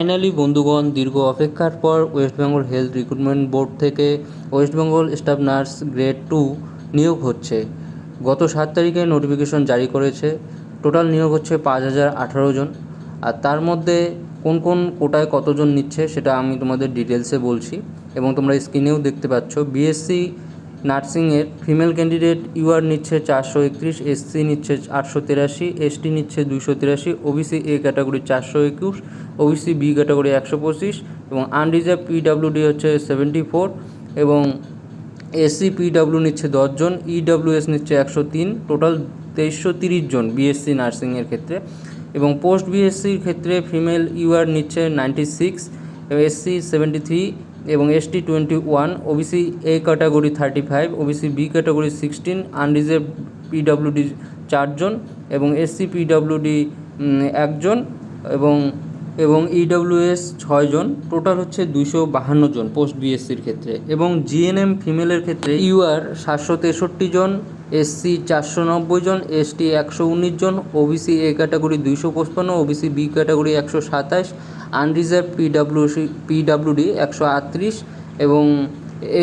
Finally বন্ধুগণ, দীর্ঘ অপেক্ষার পর West Bengal health recruitment board থেকে West Bengal staff nurse grade two নিয়োগ হচ্ছে। গত সাত তারিখে নোটিফিকেশন জারি করেছে। টোটাল নিয়োগ হচ্ছে পাঁচ হাজার আঠারো জন। আর তার মধ্যে কোন কোন কোটায় কতজন নিচ্ছে সেটা আমি তোমাদের ডিটেলসে বলছি এবং তোমরা স্ক্রিনেও দেখতে পাচ্ছ। বিএসসি নার্সিংয়ের ফিমেল ক্যান্ডিডেট ইউআর নিচ্ছে চারশো একত্রিশ, এসসি নিচ্ছে আটশো তেরাশি, এসটি নিচ্ছে দুইশো তিরাশি, ওবিসি এ ক্যাটাগরি চারশো একুশ, ওবিসি বি ক্যাটাগরি একশো পঁচিশ এবং আনরিজার্ভ পিডাব্লিউডি হচ্ছে সেভেন্টি ফোর এবং এসসি পিডাব্লিউ নিচ্ছে দশজন ইডাব্লিউএস নিচ্ছে একশো তিন, টোটাল তেইশশো তিরিশ জন বিএসসি নার্সিংয়ের ক্ষেত্রে এবং পোস্ট বিএসসির ক্ষেত্রে ফিমেল ইউআর নিচ্ছে ninety six SC seventy three এবং ST twenty one OBC A category thirty five OBC B category sixteen unreserved PWD চারজন এবং এসসি পিডাব্লিউডি একজন এবং এবং ইডব্লিউএস ছয়জন। টোটাল হচ্ছে দুশো বাহান্ন জন পোস্ট বিএসসির ক্ষেত্রে এবং জিএনএম ফিমেলের ক্ষেত্রে ইউআর সাতশো তেষট্টি জন এসসি চারশো নব্বই জন, এসটি একশো উনিশ জন, ওবিসি এ ক্যাটাগরি দুইশো পঁচপান্ন, ওবিসি বি ক্যাটাগরি একশো সাতাশ, আনরিজার্ভ পিডাব্লিউসি, পিডাব্লিউডি একশো আটত্রিশ এবং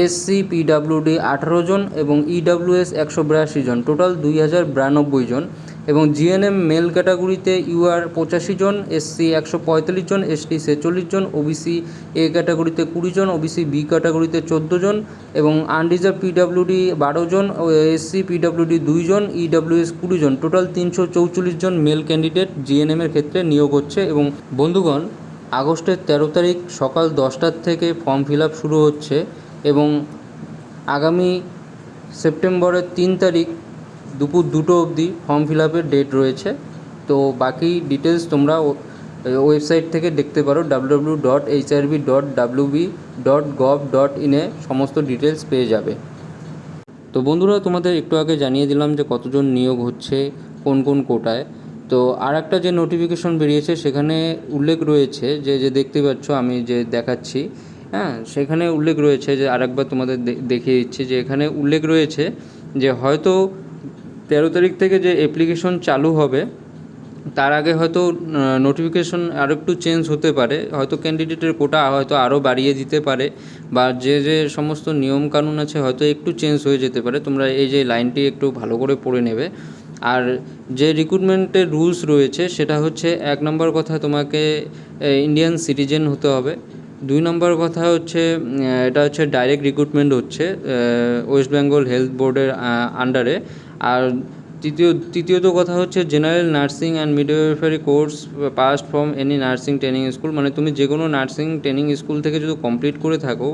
এসসি পিডাব্লিউডি আঠারো জন এবং ইডাব্লিউএস একশো বিরাশি জন। টোটাল দুই হাজার বিরানব্বই জন এবং জিএনএম মেল ক্যাটাগরিতে ইউআর পঁচাশি জন এসসি একশো পঁয়তাল্লিশ জন এসটি ছেচল্লিশ জন ওবিসি এ ক্যাটাগরিতে কুড়ি জন ওবিসি বি ক্যাটাগরিতে চোদ্দ জন এবং আনরিজার্ভ পিডাব্লিউডি বারো জন ও এসসি পিডাব্লিউডি দুইজন ইডাব্লিউএস কুড়ি জন। টোটাল তিনশো চৌচল্লিশ জন মেল ক্যান্ডিডেট জিএনএমের ক্ষেত্রে নিয়োগ হচ্ছে এবং বন্ধুগণ, আগস্টের তেরো তারিখ সকাল দশটার থেকে ফর্ম ফিল আপ শুরু হচ্ছে। এবং আগামী সেপ্টেম্বরের তিন তারিখ দুপুর দুটো অবধি ফর্ম ফিল আপের ডেট রয়েছে। তো বাকি ডিটেলস তোমরা ওয়েবসাইট থেকে দেখতে পারো। W W dot H R dot WB dot gov dot ইনে সমস্ত ডিটেলস পেয়ে যাবে। তো বন্ধুরা, তোমাদের একটু আগে জানিয়ে দিলাম যে কতজন নিয়োগ হচ্ছে কোন কোন কোটায়। তো আর একটা যে নোটিফিকেশন বেরিয়েছে, সেখানে উল্লেখ রয়েছে যে যে দেখতে পাচ্ছ, আমি যে দেখাচ্ছি হ্যাঁ সেখানে উল্লেখ রয়েছে যে আরেকবার তোমাদের দেখিয়ে দিচ্ছি যে এখানে উল্লেখ রয়েছে যে হয়তো তেরো তারিখ থেকে যে অ্যাপ্লিকেশন চালু হবে, তার আগে হয়তো নোটিফিকেশন আরও একটু চেঞ্জ হতে পারে। হয়তো ক্যান্ডিডেটের কোটা হয়তো আরও বাড়িয়ে দিতে পারে বা যে যে সমস্ত নিয়মকানুন আছে হয়তো একটু চেঞ্জ হয়ে যেতে পারে। তোমরা এই যে লাইনটি একটু ভালো করে পড়ে নেবে। আর যে রিক্রুটমেন্টের রুলস রয়েছে, সেটা হচ্ছে এক নম্বর কথা তোমাকে ইন্ডিয়ান সিটিজেন হতে হবে। দুই নম্বর কথা হচ্ছে এটা হচ্ছে ডাইরেক্ট রিক্রুটমেন্ট হচ্ছে ওয়েস্ট বেঙ্গল হেলথ বোর্ডের আন্ডারে আর তৃতীয়, তৃতীয়ত কথা হচ্ছে general nursing and midwifery course passed from any nursing training school মানে তুমি যে কোনো নার্সিং ট্রেনিং স্কুল থেকে যদি কমপ্লিট করে থাকো,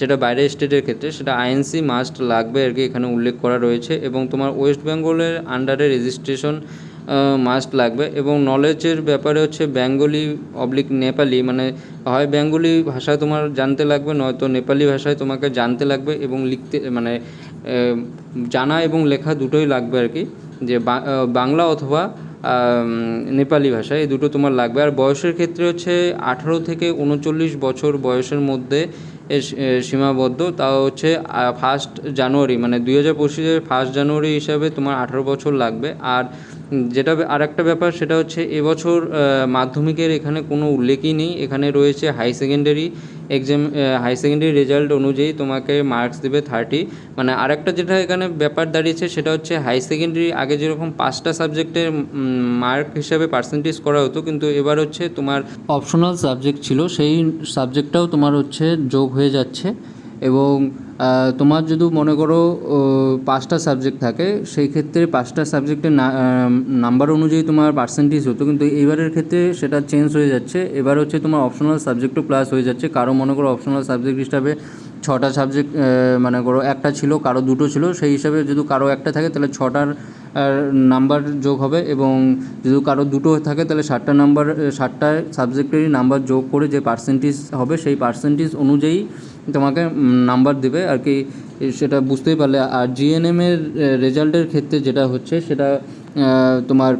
যেটা বাইরের স্টেটের ক্ষেত্রে, সেটা আইএনসি মাস্ট লাগবে আর কি এখানে উল্লেখ করা রয়েছে। এবং তোমার ওয়েস্ট বেঙ্গলের আন্ডারে রেজিস্ট্রেশন মাস্ট লাগবে এবং নলেজের ব্যাপারে হচ্ছে বেঙ্গলি অবলিক নেপালি মানে হয় বেঙ্গলি ভাষা তোমার জানতে লাগবে, নয়তো নেপালি ভাষায় তোমাকে জানতে লাগবে এবং লিখতে মানে জানা এবং লেখা দুটোই লাগবে আর কি, যে বাংলা অথবা নেপালি ভাষা এই দুটো তোমার লাগবে। আর বয়সের ক্ষেত্রে হচ্ছে আঠারো থেকে উনচল্লিশ বছর বয়সের মধ্যে সীমাবদ্ধ, তাও হচ্ছে ফার্স্ট জানুয়ারি মানে দুই হাজার পঁচিশের ফার্স্ট জানুয়ারি হিসাবে তোমার আঠারো বছর লাগবে। আর যেটা আর একটা ব্যাপার, সেটা হচ্ছে এবছর মাধ্যমিকের এখানে কোনো উল্লেখই নেই। এখানে রয়েছে high secondary exam high secondary result অনুযায়ী তোমাকে মার্কস দেবে থার্টি মানে আরেকটা যেটা এখানে ব্যাপার দাঁড়িয়েছে, সেটা হচ্ছে হাই সেকেন্ডারি আগে যেরকম পাঁচটা সাবজেক্টের মার্ক হিসাবে পার্সেন্টেজ করা হতো, কিন্তু এবার হচ্ছে তোমার অপশনাল সাবজেক্ট ছিল, সেই সাবজেক্টটাও তোমার হচ্ছে যোগ হয়ে যাচ্ছে। এবং তোমার যদি মনে করো পাঁচটা সাবজেক্ট থাকে, সেই ক্ষেত্রে পাঁচটা সাবজেক্টের নাম্বার অনুযায়ী তোমার পার্সেন্টেজ হতো, কিন্তু এবারের ক্ষেত্রে সেটা চেঞ্জ হয়ে যাচ্ছে। এবার হচ্ছে তোমার অপশনাল সাবজেক্টও প্লাস হয়ে যাচ্ছে। কারও মনে করো অপশনাল সাবজেক্ট হিসাবে ছটা সাবজেক্ট মানে করো একটা ছিল, কারও দুটো ছিল, সেই হিসাবে যদি কারও একটা থাকে, তাহলে ছটার নাম্বার যোগ হবে এবং যদি কারও দুটো থাকে তাহলে ষাটটা নাম্বার ষাটটা সাবজেক্টেরই নাম্বার যোগ করে যে পার্সেন্টেজ হবে সেই পার্সেন্টেজ অনুযায়ী তোমাকে নাম্বার দেবে আর কি। সেটা বুঝতেই পারলে। আর জিএনএমের রেজাল্টের ক্ষেত্রে যেটা হচ্ছে সেটা তোমার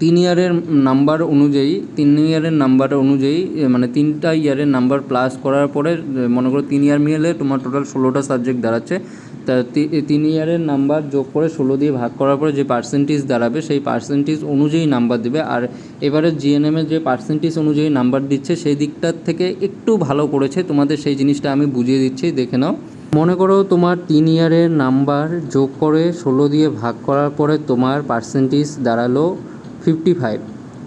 তিন ইয়ারের নাম্বার অনুযায়ী, তিন ইয়ারের নাম্বার অনুযায়ী মানে তিনটা ইয়ারের নাম্বার প্লাস করার পরে মনে করো তিন ইয়ার মিলে তোমার টোটাল ষোলোটা সাবজেক্ট দাঁড়াচ্ছে। তা তিন ইয়ারের নাম্বার যোগ করে ষোলো দিয়ে ভাগ করার পরে যে পার্সেন্টেজ দাঁড়াবে, সেই পার্সেন্টেজ অনুযায়ী নাম্বার দেবে। আর এবারে জিএনএমের যে পার্সেন্টেজ অনুযায়ী নাম্বার দিচ্ছে, সেই দিকটার থেকে একটু ভালো করেছে। তোমাদের সেই জিনিসটা আমি বুঝিয়ে দিচ্ছি, দেখে নাও। মনে করো তোমার তিন ইয়ারের নাম্বার যোগ করে ষোলো দিয়ে ভাগ করার পরে তোমার পার্সেন্টেজ দাঁড়াল ফিফটি ফাইভ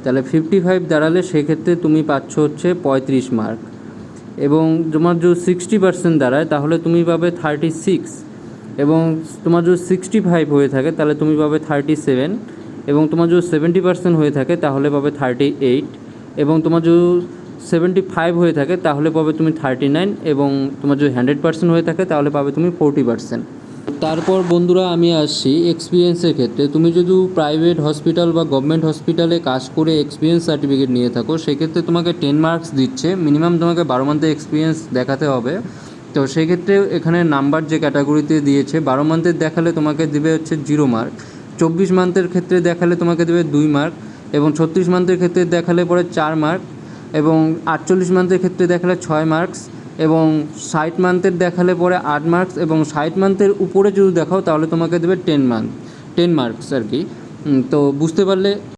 তাহলে ফিফটি ফাইভ দাঁড়ালে সেক্ষেত্রে তুমি পাচ্ছ হচ্ছে পঁয়ত্রিশ মার্ক এবং তোমার যদি সিক্সটি পার্সেন্ট দাঁড়ায়, তাহলে তুমি পাবে থার্টি সিক্স এবং তোমার যদি সিক্সটি ফাইভ হয়ে থাকে, তাহলে তুমি পাবে থার্টি সেভেন এবং তোমার যদি সেভেন্টি পার্সেন্ট হয়ে থাকে, তাহলে পাবে থার্টি এইট এবং তোমার যদি সেভেন্টি ফাইভ হয়ে থাকে, তাহলে পাবে তুমি থার্টি নাইন এবং তোমার যদি হান্ড্রেড পার্সেন্ট হয়ে থাকে, তাহলে পাবে তুমি ফোরটি পার্সেন্ট তারপর বন্ধুরা আমি আসছি এক্সপিরিয়েন্সের ক্ষেত্রে। তুমি যদি প্রাইভেট হসপিটাল বা গভর্নমেন্ট হসপিটালে কাজ করে এক্সপিরিয়েন্স সার্টিফিকেট নিয়ে থাকো, সেক্ষেত্রে তোমাকে টেন মার্কস দিচ্ছে। মিনিমাম তোমাকে বারো মান্থের এক্সপিরিয়েন্স দেখাতে হবে। তো সেক্ষেত্রে এখানে নাম্বার যে ক্যাটাগরিতে দিয়েছে, বারো মান্থের দেখালে তোমাকে দেবে হচ্ছে জিরো মার্ক চব্বিশ মান্থের ক্ষেত্রে দেখালে তোমাকে দেবে দুই মার্ক এবং ছত্রিশ মান্থের ক্ষেত্রে দেখালে পরে চার মার্ক এবং আটচল্লিশ মান্থের ক্ষেত্রে দেখালে ছয় মার্কস এবং ষাট মান্থের দেখালে পরে আট মার্কস এবং ষাট মান্থের উপরে যদি দেখাও তাহলে তোমাকে দেবে টেন মান্থ টেন মার্কস আর কি। তো বুঝতে পারলে